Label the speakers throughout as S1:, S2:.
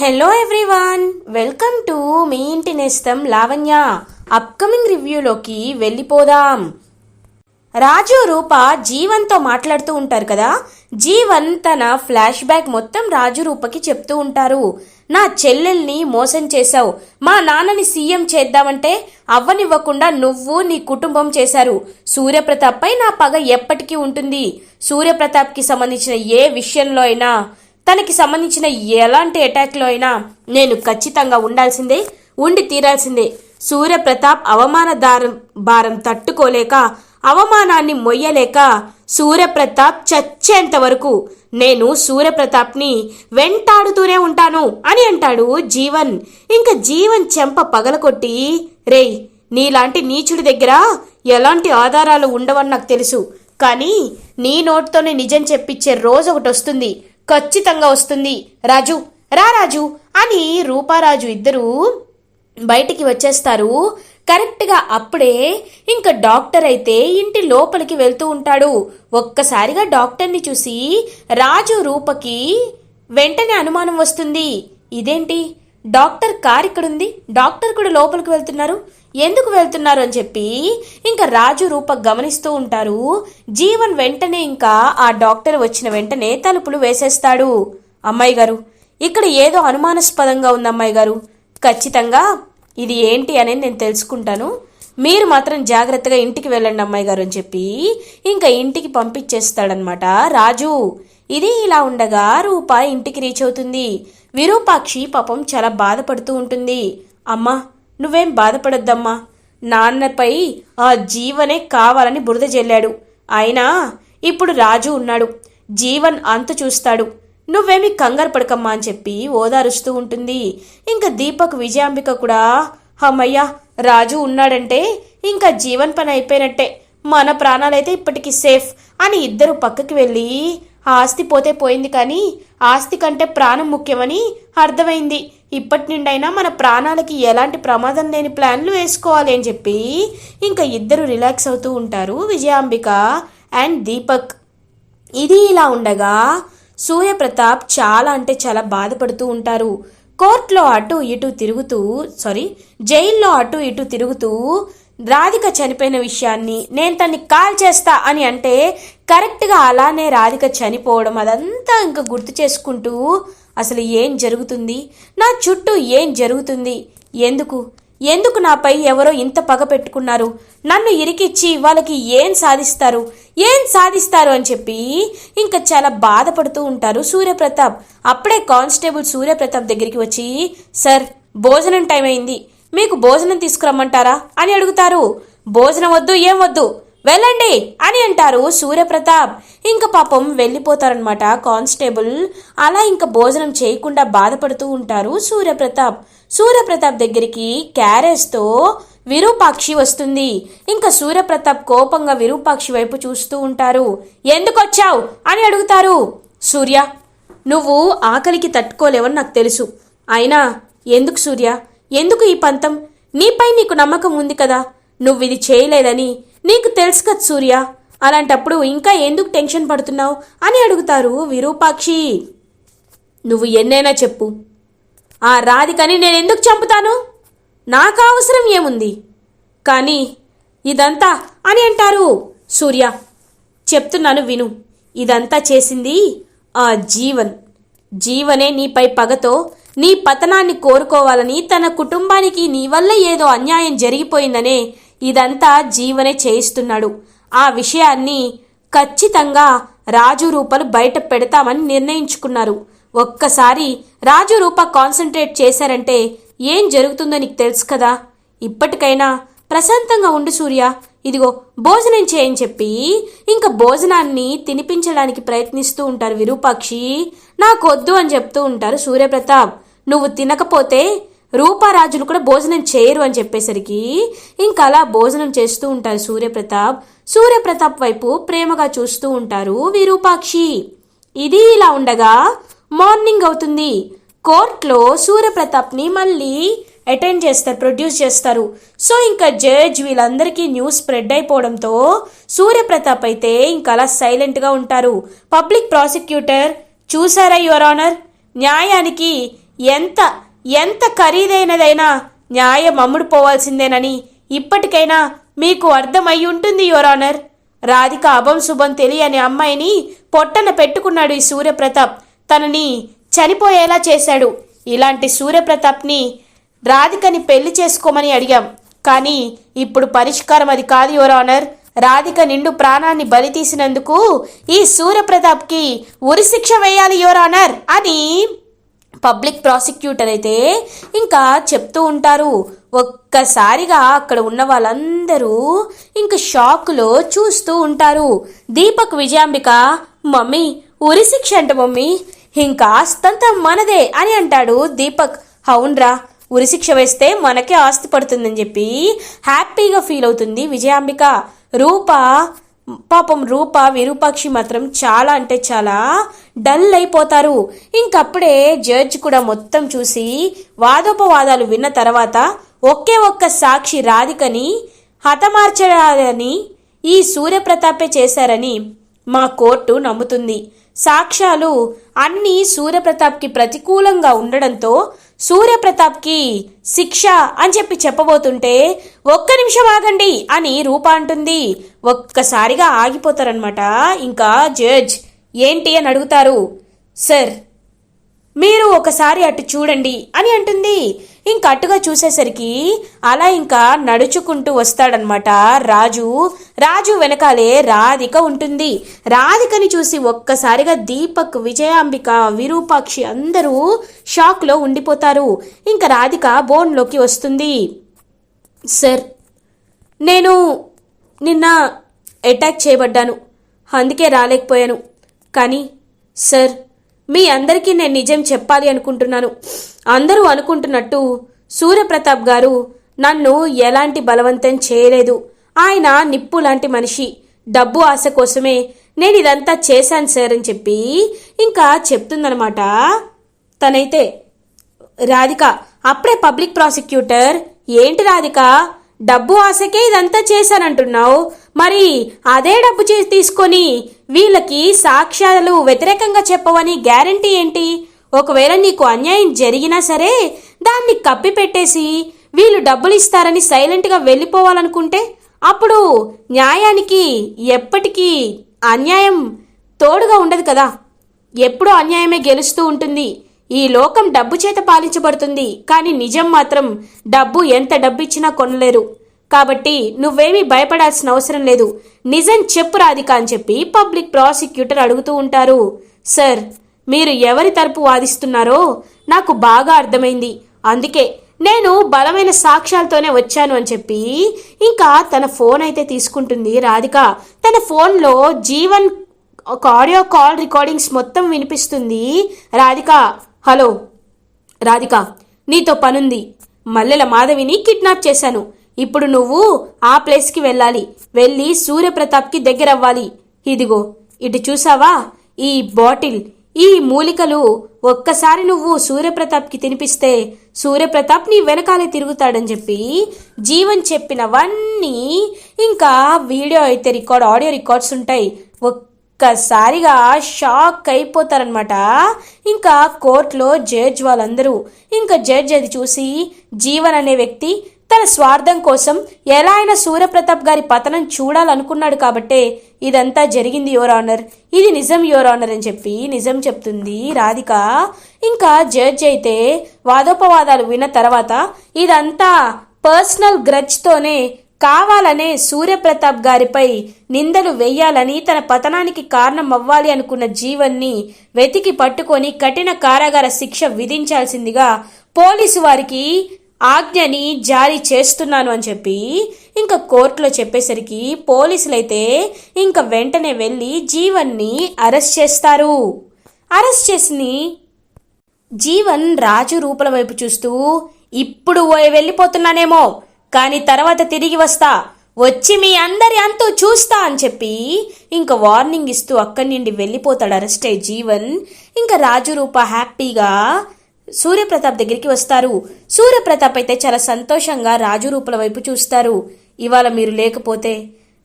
S1: Hello everyone welcome to మీ ఇంటి నేస్తం లావణ్య. అప్కమింగ్ రివ్యూలోకి వెళ్ళిపోదాం. రాజు రూప జీవన్తో మాట్లాడుతూ ఉంటారు కదా? జీవన్ తన ఫ్లాష్ బ్యాక్ మొత్తం రాజు రూపకి చెప్తూ ఉంటారు. నా చెల్లెల్ని మోసం చేశావు. మా నాన్నని సీఎం చేద్దామంటే అవ్వనివ్వకుండా నువ్వు నీ కుటుంబం చేశారు. సూర్యప్రతాప్పై నా పగ ఎప్పటికీ ఉంటుంది. సూర్యప్రతాప్కి సంబంధించిన ఏ విషయంలో అయినా తనకి సంబంధించిన ఎలాంటి అటాక్లో అయినా నేను ఖచ్చితంగా ఉండాల్సిందే ఉండి తీరాల్సిందే. సూర్యప్రతాప్ అవమాన దారం భారం తట్టుకోలేక అవమానాన్ని మొయ్యలేక సూర్యప్రతాప్ చచ్చేంత వరకు నేను సూర్యప్రతాప్ని వెంటాడుతూనే ఉంటాను అని అంటాడు జీవన్. ఇంకా జీవన్ చెంప పగలకొట్టి రేయ్ నీలాంటి నీచుడి దగ్గర ఎలాంటి ఆధారాలు ఉండవని నాకు తెలుసు. కానీ నీ నోటితోనే నిజం చెప్పించే రోజు ఒకటి వస్తుంది. ఖచ్చితంగా వస్తుంది. రాజు రా రాజు అని రూపారాజు ఇద్దరూ బయటికి వచ్చేస్తారు. కరెక్ట్గా అప్పుడే ఇంకా డాక్టర్ అయితే ఇంటి లోపలికి వెళ్తూ ఉంటాడు. ఒక్కసారిగా డాక్టర్ని చూసి రాజు రూపకి వెంటనే అనుమానం వస్తుంది. ఇదేంటి? డాక్టర్ కార్ ఇక్కడుంది. డాక్టర్ కూడా లోపలికి వెళ్తున్నారు. ఎందుకు వెళ్తున్నారు అని చెప్పి ఇంకా రాజు రూప గమనిస్తూ ఉంటారు. జీవన్ వెంటనే ఇంకా ఆ డాక్టర్ వచ్చిన వెంటనే తలుపులు వేసేస్తాడు. అమ్మాయి గారు ఇక్కడ ఏదో అనుమానాస్పదంగా ఉంది అమ్మాయి గారు. ఖచ్చితంగా ఇది ఏంటి అనేది నేను తెలుసుకుంటాను. మీరు మాత్రం జాగ్రత్తగా ఇంటికి వెళ్ళండి అమ్మాయి గారు అని చెప్పి ఇంకా ఇంటికి పంపించేస్తాడనమాట రాజు. ఇది ఇలా ఉండగా రూప ఇంటికి రీచ్ అవుతుంది. విరూపాక్షి పాపం చాలా బాధపడుతూ ఉంటుంది. అమ్మా నువ్వేం బాధపడొద్దమ్మా. నాన్నపై ఆ జీవనే కావాలని బురద జల్లాడు. అయినా ఇప్పుడు రాజు ఉన్నాడు. జీవన్ అంత చూస్తాడు. నువ్వేమి కంగారు పడకమ్మా అని చెప్పి ఓదారుస్తూ ఉంటుంది. ఇంకా దీపక్ విజయాంబిక కూడా అమ్మయ్యా రాజు ఉన్నాడంటే ఇంకా జీవన్ పని అయిపోయినట్టే. మన ప్రాణాలైతే ఇప్పటికీ సేఫ్ అని ఇద్దరు పక్కకి వెళ్ళి ఆస్తి పోతే పోయింది కానీ ఆస్తి కంటే ప్రాణం ముఖ్యమని అర్థమైంది. ఇప్పటి నుండైనా మన ప్రాణాలకి ఎలాంటి ప్రమాదం లేని ప్లాన్లు వేసుకోవాలి అని చెప్పి ఇంకా ఇద్దరు రిలాక్స్ అవుతూ ఉంటారు విజయాంబిక అండ్ దీపక్. ఇది ఇలా ఉండగా సూర్యప్రతాప్ చాలా అంటే చాలా బాధపడుతూ ఉంటారు. కోర్టులో అటు ఇటు తిరుగుతూ సారీ జైల్లో అటు ఇటు తిరుగుతూ రాధిక చనిపోయిన విషయాన్ని నేను తన్ని కాల్ చేస్తా అని అంటే కరెక్ట్గా అలానే రాధిక చనిపోవడం అదంతా ఇంకా గుర్తు చేసుకుంటూ అసలు ఏం జరుగుతుంది? నా చుట్టూ ఏం జరుగుతుంది? ఎందుకు? ఎందుకు నాపై ఎవరో ఇంత పగ పెట్టుకున్నారు? నన్ను ఇరికిచ్చి వాళ్ళకి ఏం సాధిస్తారు? ఏం సాధిస్తారు అని చెప్పి ఇంకా చాలా బాధపడుతూ ఉంటారు సూర్యప్రతాప్. అప్పుడే కానిస్టేబుల్ సూర్యప్రతాప్ దగ్గరికి వచ్చి సార్ భోజనం టైం అయింది. మీకు భోజనం తీసుకురమ్మంటారా? అని అడుగుతారు. భోజనం వద్దు ఏం వద్దు? వెళ్ళండి అని అంటారు సూర్యప్రతాప్. ఇంకా పాపం వెళ్ళిపోతారనమాట కానిస్టేబుల్. అలా ఇంకా భోజనం చేయకుండా బాధపడుతూ ఉంటారు సూర్యప్రతాప్. సూర్యప్రతాప్ దగ్గరికి క్యారేజ్తో విరూపాక్షి వస్తుంది. ఇంకా సూర్యప్రతాప్ కోపంగా విరూపాక్షి వైపు చూస్తూ ఉంటారు. ఎందుకొచ్చావు? అని అడుగుతారు. సూర్య నువ్వు ఆకలికి తట్టుకోలేవని నాకు తెలుసు. అయినా ఎందుకు సూర్య? ఎందుకు ఈ పంతం? నీపై నీకు నమ్మకం ఉంది కదా. నువ్వు ఇది చేయలేదని నీకు తెలుసు కదా సూర్య అలాంటప్పుడు ఇంకా ఎందుకు టెన్షన్ పడుతున్నావు అని అడుగుతారు విరూపాక్షి. నువ్వు ఎన్నైనా చెప్పు. ఆ రాధికని నేను ఎందుకు చంపుతాను? నాకు అవసరం ఏముంది? కానీ ఇదంతా అని అంటారు సూర్య. చెప్తున్నాను విను. ఇదంతా చేసింది ఆ జీవన్. జీవనే నీపై పగతో నీ పతనాన్ని కోరుకోవాలని తన కుటుంబానికి నీ వల్ల ఏదో అన్యాయం జరిగిపోయిందనే ఇదంతా జీవనే చేయిస్తున్నాడు. ఆ విషయాన్ని ఖచ్చితంగా రాజు రూపలు బయట పెడతామని నిర్ణయించుకున్నారు. ఒక్కసారి రాజు రూప కాన్సన్ట్రేట్ చేశారంటే ఏం జరుగుతుందో నీకు తెలుసు కదా. ఇప్పటికైనా ప్రశాంతంగా ఉండు సూర్య. ఇదిగో భోజనం చేయని చెప్పి ఇంకా భోజనాన్ని తినిపించడానికి ప్రయత్నిస్తూ ఉంటారు విరూపాక్షి. నాకొద్దు అని చెప్తూ ఉంటారు సూర్యప్రతాప్. నువ్వు తినకపోతే రూపారాజులు కూడా భోజనం చేయరు అని చెప్పేసరికి ఇంకా అలా భోజనం చేస్తూ ఉంటారు సూర్యప్రతాప్. సూర్యప్రతాప్ వైపు ప్రేమగా చూస్తూ ఉంటారు విరూపాక్షి. ఇది ఇలా ఉండగా మార్నింగ్ అవుతుంది. కోర్ట్లో సూర్యప్రతాప్ని మళ్ళీ అటెండ్ చేస్తారు ప్రొడ్యూస్ చేస్తారు. సో ఇంకా జడ్జ్ వీళ్ళందరికీ న్యూస్ స్ప్రెడ్ అయిపోవడంతో సూర్యప్రతాప్ అయితే ఇంకా అలా సైలెంట్గా ఉంటారు. పబ్లిక్ ప్రాసిక్యూటర్ చూసారా యువర్ ఆనర్? న్యాయానికి ఎంత ఎంత ఖరీదైనదైనా న్యాయం అమ్ముడు పోవాల్సిందేనని ఇప్పటికైనా మీకు అర్థమై ఉంటుంది యువరానర్ రాధిక అభం శుభం తెలియని అమ్మాయిని పొట్టన పెట్టుకున్నాడు ఈ సూర్యప్రతాప్. తనని చనిపోయేలా చేశాడు. ఇలాంటి సూర్యప్రతాప్ని రాధికని పెళ్ళి చేసుకోమని అడిగాం. కానీ ఇప్పుడు పరిష్కారం అది కాదు యువర్ ఆనర్. రాధిక నిండు ప్రాణాన్ని బలి తీసినందుకు ఈ సూర్యప్రతాప్కి ఉరిశిక్ష వేయాలి యువర్ ఆనర్ అని పబ్లిక్ ప్రాసిక్యూటర్ అయితే ఇంకా చెప్తూ ఉంటారు. ఒక్కసారిగా అక్కడ ఉన్న వాళ్ళందరూ ఇంక షాక్లో చూస్తూ ఉంటారు. దీపక్ విజయాంబిక మమ్మీ ఉరిశిక్ష అంట మమ్మీ. ఇంకా ఆస్తంతా మనదే అని అంటాడు దీపక్. అవునరా ఉరిశిక్ష వేస్తే మనకే ఆస్తి పడుతుందని చెప్పి హ్యాపీగా ఫీల్ అవుతుంది విజయాంబిక. రూప పాపం రూప విరూపాక్షి మాత్రం చాలా అంటే చాలా డల్ అయిపోతారు. ఇంకప్పుడే జడ్జ్ కూడా మొత్తం చూసి వాదోపవాదాలు విన్న తర్వాత ఒకే ఒక్క సాక్షి రాధికని హతమార్చడాలని ఈ సూర్యప్రతాపే చేశారని మా కోర్టు నమ్ముతుంది. సాక్ష్యాలు అన్నీ సూర్యప్రతాప్కి ప్రతికూలంగా ఉండడంతో సూర్యప్రతాప్కి శిక్ష అని చెప్పి చెప్పబోతుంటే ఒక్క నిమిషం ఆగండి అని రూప అంటుంది. ఒక్కసారిగా ఆగిపోతారనమాట ఇంకా జడ్జ్ ఏంటి అని అడుగుతారు. సార్ మీరు ఒకసారి అటు చూడండి అని అంటుంది. ఇంక అటుగా చూసేసరికి అలా ఇంకా నడుచుకుంటూ వస్తాడనమాట రాజు. రాజు వెనకాలే రాధిక ఉంటుంది. రాధికని చూసి ఒక్కసారిగా దీపక్ విజయాంబిక విరూపాక్షి అందరూ షాక్లో ఉండిపోతారు. ఇంకా రాధిక బోన్లోకి వస్తుంది. సార్ నేను నిన్న అటాక్ చేయబడ్డాను. అందుకే రాలేకపోయాను. కానీ సార్ మీ అందరికీ నేను నిజం చెప్పాలి అనుకుంటున్నాను. అందరూ అనుకుంటున్నట్టు సూర్యప్రతాప్ గారు నన్ను ఎలాంటి బలవంతం చేయలేదు. ఆయన నిప్పు లాంటి మనిషి. డబ్బు ఆశ కోసమే నేను ఇదంతా చేశాను సార్ అని చెప్పి ఇంకా చెప్తుందనమాట తనైతే రాధిక అప్పుడే పబ్లిక్ ప్రాసిక్యూటర్. ఏంటి రాధిక? డబ్బు ఆశకే ఇదంతా చేశానంటున్నావు. మరి అదే డబ్బు చే తీసుకొని వీళ్ళకి సాక్ష్యాలు వ్యతిరేకంగా చెప్పవని గ్యారంటీ ఏంటి? ఒకవేళ నీకు అన్యాయం జరిగినా సరే దాన్ని కప్పిపెట్టేసి వీళ్ళు డబ్బులు ఇస్తారని సైలెంట్గా వెళ్ళిపోవాలనుకుంటే అప్పుడు న్యాయానికి ఎప్పటికీ అన్యాయం తోడుగా ఉండదు కదా. ఎప్పుడూ అన్యాయమే గెలుస్తూ ఉంటుంది. ఈ లోకం డబ్బు చేత పాలించబడుతుంది. కానీ నిజం మాత్రం డబ్బు ఎంత డబ్బు ఇచ్చినా కొనలేరు. కాబట్టి నువ్వేమీ భయపడాల్సిన అవసరం లేదు. నిజం చెప్పు రాధిక అని చెప్పి పబ్లిక్ ప్రాసిక్యూటర్ అడుగుతూ ఉంటారు. సార్ మీరు ఎవరి తరపు వాదిస్తున్నారో నాకు బాగా అర్థమైంది. అందుకే నేను బలమైన సాక్ష్యాలతోనే వచ్చాను అని చెప్పి ఇంకా తన ఫోన్ అయితే తీసుకుంటుంది రాధిక. తన ఫోన్లో జీవన్ ఒక ఆడియో కాల్ రికార్డింగ్స్ మొత్తం వినిపిస్తుంది. రాధిక హలో. రాధిక నీతో పనుంది. మల్లెల మాధవిని కిడ్నాప్ చేశాను. ఇప్పుడు నువ్వు ఆ ప్లేస్కి వెళ్ళాలి. వెళ్ళి సూర్యప్రతాప్కి దగ్గరవ్వాలి. ఇదిగో ఇటు చూసావా? ఈ బాటిల్ ఈ మూలికలు ఒక్కసారి నువ్వు సూర్యప్రతాప్కి తినిపిస్తే సూర్యప్రతాప్ నీ వెనకాలే తిరుగుతాడని చెప్పి జీవన్ చెప్పినవన్నీ ఇంకా వీడియో అయితే రికార్డ్ ఆడియో రికార్డ్స్ ఉంటాయి. ఒక్కసారిగా షాక్ అయిపోతారనమాట ఇంకా కోర్టులో జడ్జ్ వాళ్ళందరూ. ఇంకా జడ్జ్ అది చూసి జీవన్ అనే వ్యక్తి తన స్వార్థం కోసం ఎలా అయినా సూర్యప్రతాప్ గారి పతనం చూడాలనుకున్నాడు కాబట్టే ఇదంతా జరిగింది యువర్ ఆనర్. ఇది నిజం యువర్ ఆనర్ అని చెప్పి నిజం చెప్తుంది రాధిక. ఇంకా జడ్జ్ అయితే వాదోపవాదాలు విన్న తర్వాత ఇదంతా పర్సనల్ గ్రజ్తోనే కావాలనే సూర్యప్రతాప్ గారిపై నిందలు వెయ్యాలని తన పతనానికి కారణం అవ్వాలి అనుకున్న జీవన్ని వెతికి పట్టుకొని కఠిన కారాగార శిక్ష విధించాల్సిందిగా పోలీసు వారికి ఆజ్ఞని జారీ చేస్తున్నాను అని చెప్పి ఇంకా కోర్టులో చెప్పేసరికి పోలీసులైతే ఇంకా వెంటనే వెళ్ళి జీవన్ని అరెస్ట్ చేస్తారు. అరెస్ట్ చేసి జీవన్ రాజు రూపల వైపు చూస్తూ ఇప్పుడు వెళ్ళిపోతున్నానేమో కానీ తర్వాత తిరిగి వస్తా వచ్చి మీ అందరి అంతూ చూస్తా అని చెప్పి ఇంకా వార్నింగ్ ఇస్తూ అక్కడి నుండి వెళ్ళిపోతాడు అరెస్ట్ అయ్యి జీవన్. ఇంకా రాజు రూప హ్యాపీగా సూర్యప్రతాప్ దగ్గరికి వస్తారు. సూర్యప్రతాప్ అయితే చాలా సంతోషంగా రాజు రూపల వైపు చూస్తారు. ఇవాళ మీరు లేకపోతే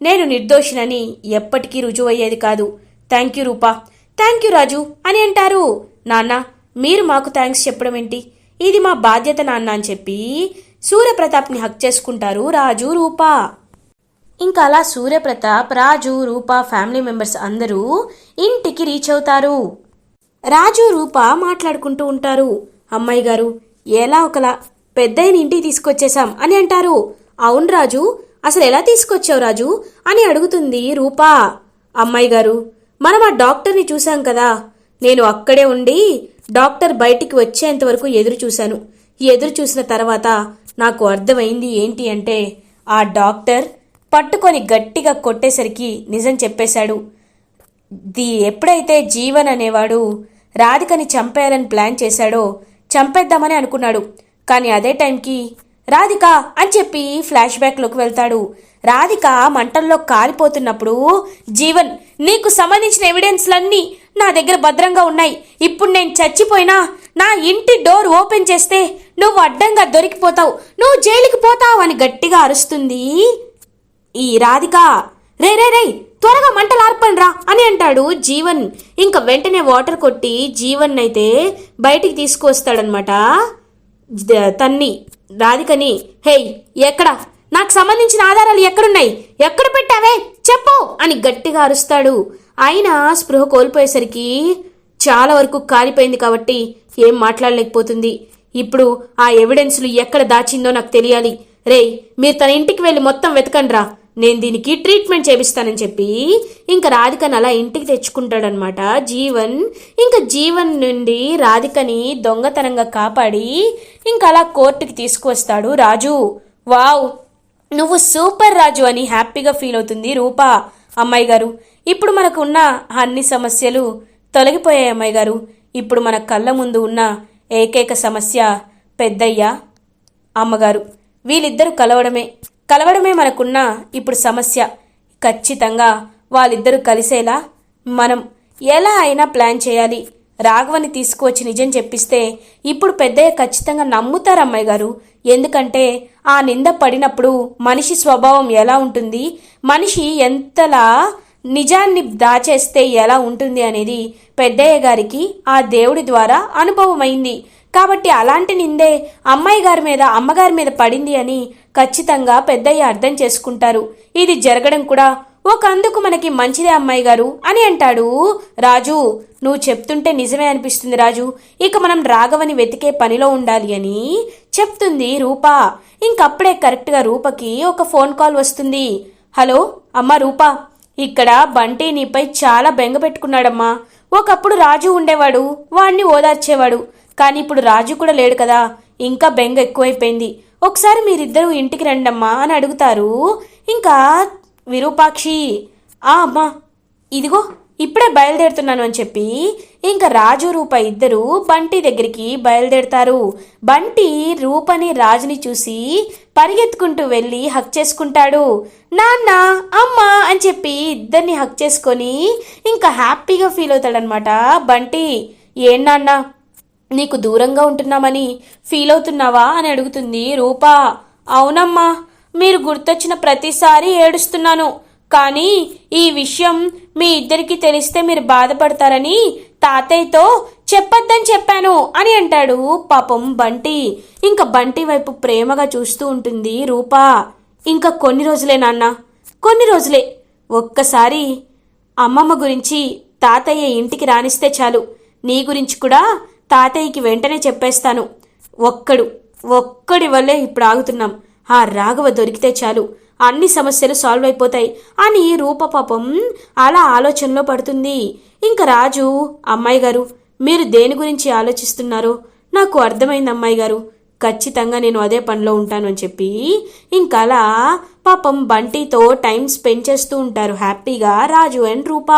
S1: నేను నిర్దోషినని ఎప్పటికీ రుజువు అయ్యేది కాదు. Thank you Rupa. Thank you Raju అని అంటారు. నాన్న మీరు మాకు థ్యాంక్స్ చెప్పడం ఏంటి? ఇది మా బాధ్యత నాన్న అని చెప్పి సూర్యప్రతాప్ని హక్ చేసుకుంటారు రాజు రూపా. ఇంకా అలా సూర్యప్రతాప్ రాజు రూపా ఫ్యామిలీ మెంబర్స్ అందరూ ఇంటికి రీచ్ అవుతారు. రాజు రూప మాట్లాడుకుంటూ ఉంటారు. అమ్మాయి గారు ఎలా ఒకలా పెద్దయిన ఇంటికి తీసుకొచ్చేసాం అని అంటారు. అవును రాజు అసలు ఎలా తీసుకొచ్చావు రాజు? అని అడుగుతుంది రూపా. అమ్మాయి గారు మనం ఆ డాక్టర్ని చూశాం కదా. నేను అక్కడే ఉండి డాక్టర్ బయటికి వచ్చేంత వరకు ఎదురు చూశాను. ఎదురు చూసిన తర్వాత నాకు అర్థమైంది ఏంటి అంటే ఆ డాక్టర్ పట్టుకొని గట్టిగా కొట్టేసరికి నిజం చెప్పేశాడు. ది ఎప్పుడైతే జీవన్ అనేవాడు రాధికని చంపేయాలని ప్లాన్ చేశాడో చంపేద్దామని అనుకున్నాడు. కానీ అదే టైంకి రాధిక అని చెప్పి ఫ్లాష్ బ్యాక్లోకి వెళ్తాడు. రాధిక మంటల్లో కాలిపోతున్నప్పుడు జీవన్ నీకు సంబంధించిన ఎవిడెన్స్లన్నీ నా దగ్గర భద్రంగా ఉన్నాయి. ఇప్పుడు నేను చచ్చిపోయినా నా ఇంటి డోర్ ఓపెన్ చేస్తే నువ్వు అడ్డంగా దొరికిపోతావు. నువ్వు జైలుకి పోతావు అని గట్టిగా అరుస్తుంది ఈ రాధిక. రే రే రే త్వరగా మంటలు ఆర్పండి అని అంటాడు జీవన్. ఇంకా వెంటనే వాటర్ కొట్టి జీవన్ అయితే బయటికి తీసుకొస్తాడనమాట తన్ని రాధికని హేయ్ ఎక్కడ? నాకు సంబంధించిన ఆధారాలు ఎక్కడున్నాయి? ఎక్కడ పెట్టావే? చెప్పు! అని గట్టిగా అరుస్తాడు. అయినా స్పృహ కోల్పోయేసరికి చాలా వరకు కాలిపోయింది కాబట్టి ఏం మాట్లాడలేకపోతుంది. ఇప్పుడు ఆ ఎవిడెన్స్లు ఎక్కడ దాచిందో నాకు తెలియాలి. రేయ్ మీరు తన ఇంటికి వెళ్ళి మొత్తం వెతకండ్రా. నేను దీనికి ట్రీట్మెంట్ చేపిస్తానని చెప్పి ఇంకా రాధికని అలా ఇంటికి తెచ్చుకుంటాడనమాట. జీవన్ ఇంకా జీవన్ నుండి రాధికని దొంగతనంగా కాపాడి ఇంకా అలా కోర్టుకి తీసుకువస్తాడు రాజు. వావ్! నువ్వు సూపర్ రాజు అని హ్యాపీగా ఫీల్ అవుతుంది రూపా. అమ్మాయి గారు ఇప్పుడు మనకు ఉన్న అన్ని సమస్యలు తొలగిపోయాయి అమ్మాయి గారు. ఇప్పుడు మన కళ్ళ ముందు ఉన్న ఏకైక సమస్య పెద్దయ్య అమ్మగారు. వీళ్ళిద్దరూ కలవడమే. కలవడమే మనకున్న ఇప్పుడు సమస్య. ఖచ్చితంగా వాళ్ళిద్దరూ కలిసేలా మనం ఎలా అయినా ప్లాన్ చేయాలి. రాఘవని తీసుకువచ్చి నిజం చెప్పిస్తే ఇప్పుడు పెద్దయ్య ఖచ్చితంగా నమ్ముతారు అమ్మాయి గారు. ఎందుకంటే ఆ నింద పడినప్పుడు మనిషి స్వభావం ఎలా ఉంటుంది మనిషి ఎంతలా నిజాన్ని దాచేస్తే ఎలా ఉంటుంది అనేది పెద్దయ్య గారికి ఆ దేవుడి ద్వారా అనుభవమైంది. కాబట్టి అలాంటి నిందే అమ్మాయి గారి మీద అమ్మగారి మీద పడింది అని ఖచ్చితంగా పెద్దయ్య అర్థం చేసుకుంటారు. ఇది జరగడం కూడా ఒక అందుకు మనకి మంచిదే అమ్మాయి గారు అని అంటాడు రాజు. నువ్వు చెప్తుంటే నిజమే అనిపిస్తుంది రాజు. ఇక మనం రాఘవని వెతికే పనిలో ఉండాలి అని చెప్తుంది రూప. ఇంకప్పుడే కరెక్ట్గా రూపకి ఒక ఫోన్ కాల్ వస్తుంది. హలో అమ్మ రూపా. ఇక్కడ బంటి నీపై చాలా బెంగ పెట్టుకున్నాడమ్మా. ఒకప్పుడు రాజు ఉండేవాడు వాణ్ణి ఓదార్చేవాడు. కానీ ఇప్పుడు రాజు కూడా లేడు కదా. ఇంకా బెంగ ఎక్కువైపోయింది. ఒకసారి మీరిద్దరూ ఇంటికి రండమ్మా అని అడుగుతారు. ఇంకా విరూపాక్షి ఆ అమ్మా ఇదిగో ఇప్పుడే బయలుదేరుతున్నాను అని చెప్పి ఇంకా రాజు రూప ఇద్దరు బంటి దగ్గరికి బయలుదేరుతారు. బంటి రూపని రాజుని చూసి పరిగెత్తుకుంటూ వెళ్ళి హక్ చేసుకుంటాడు. నాన్న అమ్మ అని చెప్పి ఇద్దరిని హక్ చేసుకొని ఇంకా హ్యాపీగా ఫీల్ అవుతాడనమాట బంటి. ఏం నాన్న నీకు దూరంగా ఉంటున్నామని ఫీల్ అవుతున్నావా అని అడుగుతుంది రూపా. అవునమ్మా మీరు గుర్తొచ్చిన ప్రతిసారి ఏడుస్తున్నాను. కానీ ఈ విషయం మీ ఇద్దరికి తెలిస్తే మీరు బాధపడతారని తాతయ్యతో చెప్పొద్దని చెప్పాను అని అంటాడు పాపం బంటి. ఇంకా బంటి వైపు ప్రేమగా చూస్తూ ఉంటుంది రూపా. ఇంకా కొన్ని రోజులే నాన్న కొన్ని రోజులే. ఒక్కసారి అమ్మమ్మ గురించి తాతయ్య ఇంటికి రానిస్తే చాలు. నీ గురించి కూడా తాతయ్యకి వెంటనే చెప్పేస్తాను. ఒక్కడు ఒక్కడి వల్లే ఇప్పుడు ఆగుతున్నాం. ఆ రాఘవ దొరికితే చాలు. అన్ని సమస్యలు సాల్వ్ అయిపోతాయి. అని రూప పాపం అలా ఆలోచనలో పడుతుంది. ఇంకా రాజు అమ్మాయి గారు మీరు దేని గురించి ఆలోచిస్తున్నారో నాకు అర్థమైంది అమ్మాయి గారు. ఖచ్చితంగా నేను అదే పనిలో ఉంటాను అని చెప్పి ఇంకా అలా పాపం బంటితో టైం స్పెండ్ చేస్తూ ఉంటారు హ్యాపీగా రాజు అండ్ రూప.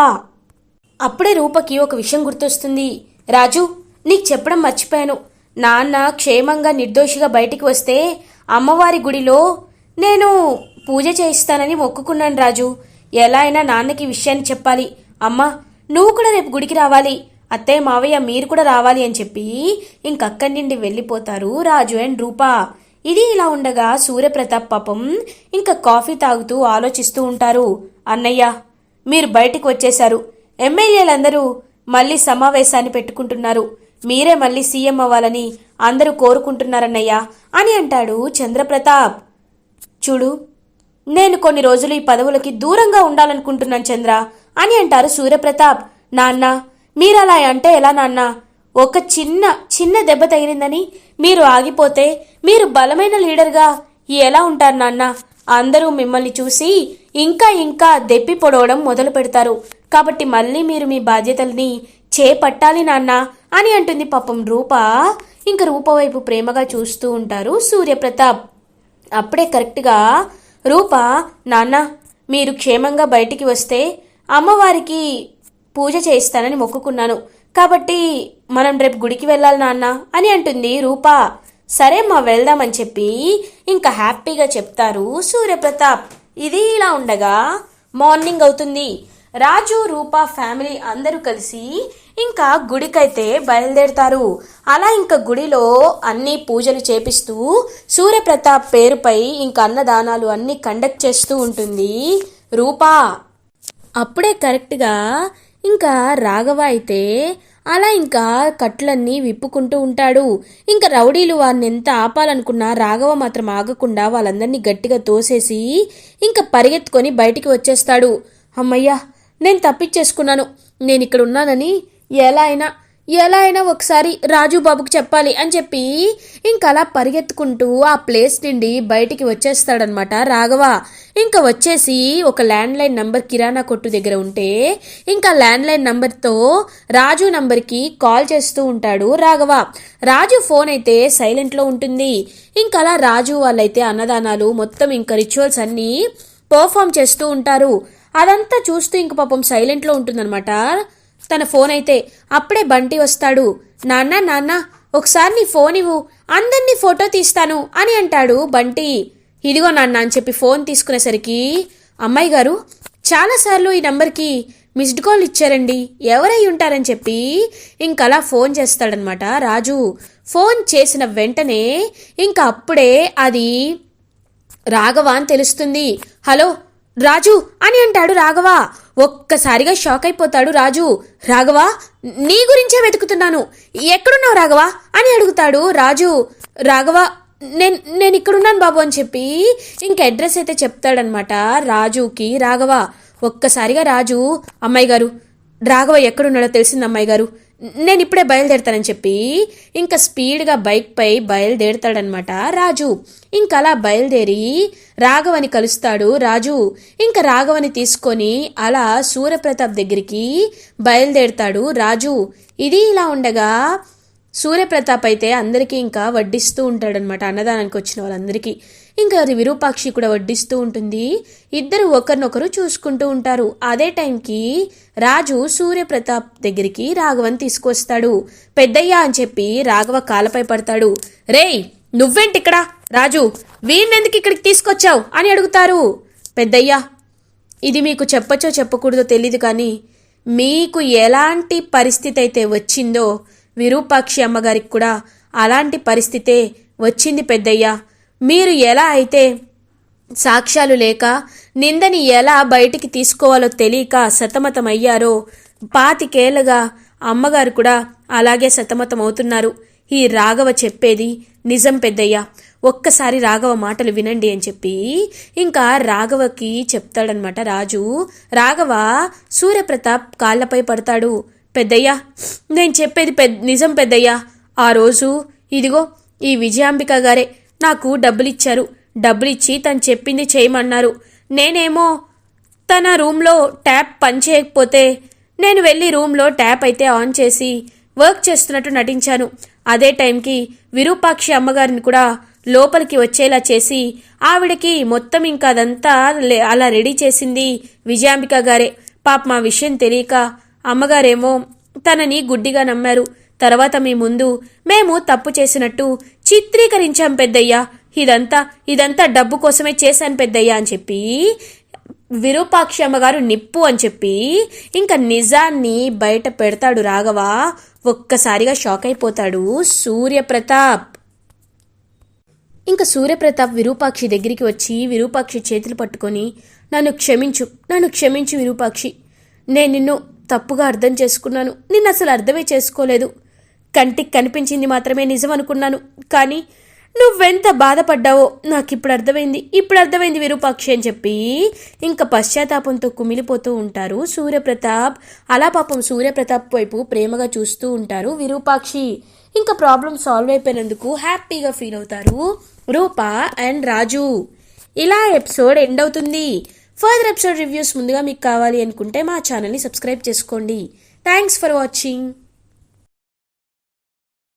S1: అప్పుడే రూపకి ఒక విషయం గుర్తొస్తుంది. రాజు నీకు చెప్పడం మర్చిపోయాను. నాన్న క్షేమంగా నిర్దోషిగా బయటికి వస్తే అమ్మవారి గుడిలో నేను పూజ చేయిస్తానని మొక్కుకున్నాను రాజు. ఎలా అయినా నాన్నకి విషయాన్ని చెప్పాలి. అమ్మా నువ్వు కూడా రేపు గుడికి రావాలి. అత్తయ్య మావయ్య మీరు కూడా రావాలి అని చెప్పి ఇంకక్కడి నుండి వెళ్ళిపోతారు రాజు అండ్ రూపా. ఇది ఇలా ఉండగా సూర్యప్రతాప్ పాపం ఇంకా కాఫీ తాగుతూ ఆలోచిస్తూ ఉంటారు. అన్నయ్య మీరు బయటికి వచ్చేశారు. ఎమ్మెల్యేలందరూ మళ్ళీ సమావేశాన్ని పెట్టుకుంటున్నారు. మీరే మళ్ళీ సీఎం అవ్వాలని అందరూ కోరుకుంటున్నారన్నయ్యా అని అంటాడు చంద్రప్రతాప్. చూడు నేను కొన్ని రోజులు ఈ పదవులకి దూరంగా ఉండాలనుకుంటున్నాను చంద్ర అని అంటారు సూర్యప్రతాప్. నాన్న మీరు అలా అంటే ఎలా నాన్న? ఒక చిన్న చిన్న దెబ్బ తగిలిందని మీరు ఆగిపోతే మీరు బలమైన లీడర్గా ఎలా ఉంటారు నాన్న? అందరూ మిమ్మల్ని చూసి ఇంకా ఇంకా దెప్పి పొడవడం మొదలు పెడతారు కాబట్టి మళ్ళీ మీరు మీ బాధ్యతల్ని చేపట్టాలి నాన్న అని అంటుంది పాపం రూప. ఇంక రూప వైపు ప్రేమగా చూస్తూ ఉంటారు సూర్యప్రతాప్. అప్పుడే కరెక్ట్గా రూప నాన్న మీరు క్షేమంగా బయటికి వస్తే అమ్మవారికి పూజ చేయిస్తానని మొక్కుకున్నాను. కాబట్టి మనం రేపు గుడికి వెళ్ళాలి నాన్న అని అంటుంది రూప. సరే మా వెళ్దామని చెప్పి ఇంకా హ్యాపీగా చెప్తారు సూర్యప్రతాప్. ఇది ఇలా ఉండగా మార్నింగ్ అవుతుంది. రాజు రూప ఫ్యామిలీ అందరూ కలిసి ఇంకా గుడికైతే బయలుదేరుతారు. అలా ఇంకా గుడిలో అన్ని పూజలు చేపిస్తూ సూర్యప్రతాప్ పేరుపై ఇంకా అన్నదానాలు అన్ని కండక్ట్ చేస్తూ ఉంటుంది రూపా. అప్పుడే కరెక్ట్గా ఇంకా రాఘవ అయితే అలా ఇంకా కట్లన్నీ విప్పుకుంటూ ఉంటాడు. ఇంకా రౌడీలు వారిని ఎంత ఆపాలనుకున్నా రాఘవ మాత్రం ఆగకుండా వాళ్ళందరినీ గట్టిగా తోసేసి ఇంకా పరిగెత్తుకొని బయటికి వచ్చేస్తాడు. అమ్మయ్యా నేను తప్పించేసుకున్నాను. నేను ఇక్కడ ఉన్నానని ఎలా అయినా ఎలా అయినా ఒకసారి రాజు బాబుకి చెప్పాలి అని చెప్పి ఇంకా అలా పరిగెత్తుకుంటూ ఆ ప్లేస్ నుండి బయటికి వచ్చేస్తాడనమాట రాఘవ. ఇంకా వచ్చేసి ఒక ల్యాండ్ లైన్ నంబర్ కిరాణా కొట్టు దగ్గర ఉంటే ఇంకా ల్యాండ్ లైన్ నంబర్తో రాజు నంబర్కి కాల్ చేస్తూ ఉంటాడు రాఘవ. రాజు ఫోన్ అయితే సైలెంట్లో ఉంటుంది. ఇంకా అలా రాజు వాళ్ళైతే అన్నదానాలు మొత్తం ఇంకా రిచువల్స్ అన్నీ పర్ఫామ్ చేస్తూ ఉంటారు. అదంతా చూస్తూ ఇంక పాపం సైలెంట్లో ఉంటుందన్నమాట. తన ఫోన్ అయితే అప్పుడే బంటి వస్తాడు. నాన్న నాన్న ఒకసారి నీ ఫోన్ ఇవ్వు అందరినీ ఫోటో తీస్తాను అని అంటాడు బంటి. ఇదిగో నాన్న అని చెప్పి ఫోన్ తీసుకునేసరికి అమ్మాయి గారు చాలాసార్లు ఈ నంబర్కి మిస్డ్ కాల్ ఇచ్చారండి ఎవరై ఉంటారని చెప్పి ఇంకలా ఫోన్ చేస్తాడనమాట రాజు. ఫోన్ చేసిన వెంటనే ఇంకా అప్పుడే అది రాఘవ అని తెలుస్తుంది. హలో రాజు అని అంటాడు రాఘవ. ఒక్కసారిగా షాక్ అయిపోతాడు రాజు. రాఘవ నీ గురించే వెతుకుతున్నాను. ఎక్కడున్నావు రాఘవ? అని అడుగుతాడు రాజు. రాఘవ నేను నేను ఇక్కడున్నాను బాబు అని చెప్పి ఇంక అడ్రస్ అయితే చెప్తాడనమాట రాజుకి రాఘవ. ఒక్కసారిగా రాజు అమ్మాయి గారు రాఘవ ఎక్కడున్నాడో తెలిసింది అమ్మాయి గారు. నేను ఇప్పుడే బయలుదేరుతానని చెప్పి ఇంకా స్పీడ్గా బైక్పై బయలుదేరుతాడనమాట రాజు. ఇంకా అలా బయలుదేరి రాఘవని కలుస్తాడు. రాజు ఇంకా రాఘవని తీసుకొని అలా సూర్యప్రతాప్ దగ్గరికి బయలుదేరుతాడు. రాజు ఇది ఇలా ఉండగా సూర్యప్రతాప్ అయితే అందరికీ ఇంకా వడ్డిస్తూ ఉంటాడనమాట అన్నదానానికి వచ్చిన వాళ్ళందరికీ. ఇంకా అది విరూపాక్షి కూడా వడ్డిస్తూ ఉంటుంది. ఇద్దరు ఒకరినొకరు చూసుకుంటూ ఉంటారు. అదే టైంకి రాజు సూర్యప్రతాప్ దగ్గరికి రాఘవన్ తీసుకొస్తాడు పెద్దయ్య అని చెప్పి రాఘవ కాలపై పడతాడు. రేయ్ నువ్వేంటి ఇక్కడ? రాజు వీణెందుకు ఇక్కడికి తీసుకొచ్చావు అని అడుగుతారు. పెద్దయ్య ఇది మీకు చెప్పచ్చో చెప్పకూడదో తెలీదు కానీ మీకు ఎలాంటి పరిస్థితి అయితే వచ్చిందో విరూపాక్షి అమ్మగారికి కూడా అలాంటి పరిస్థితే వచ్చింది పెద్దయ్య. మీరు ఎలా అయితే సాక్ష్యాలు లేక నిందని ఎలా బయటికి తీసుకోవాలో తెలియక సతమతమయ్యారో పాతికేళ్ళుగా అమ్మగారు కూడా అలాగే సతమతమవుతున్నారు. ఈ రాఘవ చెప్పేది నిజం పెద్దయ్య. ఒక్కసారి రాఘవ మాటలు వినండి అని చెప్పి ఇంకా రాఘవకి చెప్తాడనమాట రాజు. రాఘవ సూర్యప్రతాప్ కాళ్ళపై పడతాడు. పెద్దయ్య నేను చెప్పేది పెద్ద నిజం పెద్దయ్య. ఆ రోజు ఇదిగో ఈ విజయాంబిక గారే నాకు డబ్బులిచ్చారు. డబ్బులిచ్చి తను చెప్పింది చేయమన్నారు. నేనేమో తన రూమ్లో ట్యాప్ పనిచేయకపోతే నేను వెళ్ళి రూమ్లో ట్యాప్ అయితే ఆన్ చేసి వర్క్ చేస్తున్నట్టు నటించాను. అదే టైంకి విరూపాక్షి అమ్మగారిని కూడా లోపలికి వచ్చేలా చేసి ఆవిడకి మొత్తం ఇంకా అదంతా లే- అలా రెడీ చేసింది విజయాంబిక గారే. పాప మా విషయం తెలియక అమ్మగారేమో తనని గుడ్డిగా నమ్మారు. తర్వాత మీ ముందు మేము తప్పు చేసినట్టు చిత్రీకరించాం పెద్దయ్యా. ఇదంతా ఇదంతా డబ్బు కోసమే చేశాను పెద్దయ్య అని చెప్పి విరూపాక్షి అమ్మగారు నిప్పు అని చెప్పి ఇంకా నిజాన్ని బయట పెడతాడు రాఘవ. ఒక్కసారిగా షాక్ అయిపోతాడు సూర్యప్రతాప్. ఇంకా సూర్యప్రతాప్ విరూపాక్షి దగ్గరికి వచ్చి విరూపాక్షి చేతులు పట్టుకొని నన్ను క్షమించు నన్ను క్షమించు విరూపాక్షి. నేను నిన్ను తప్పుగా అర్థం చేసుకున్నాను. నిన్ను అసలు అర్థమే చేసుకోలేదు. కంటికి కనిపించింది మాత్రమే నిజం అనుకున్నాను. కానీ నువ్వెంత బాధపడ్డావో నాకు ఇప్పుడు అర్థమైంది. ఇప్పుడు అర్థమైంది విరూపాక్షి అని చెప్పి ఇంకా పశ్చాత్తాపంతో కుమిలిపోతూ ఉంటారు సూర్యప్రతాప్. అలా పాపం సూర్యప్రతాప్ వైపు ప్రేమగా చూస్తూ ఉంటారు విరూపాక్షి. ఇంకా ప్రాబ్లం సాల్వ్ అయిపోయినందుకు హ్యాపీగా ఫీల్ అవుతారు రూప అండ్ రాజు. ఇలా ఎపిసోడ్ ఎండ్ అవుతుంది. ఫర్దర్ ఎపిసోడ్ రివ్యూస్ ముందుగా మీకు కావాలి అనుకుంటే మా ఛానల్ని సబ్స్క్రైబ్ చేసుకోండి. Thanks for watching.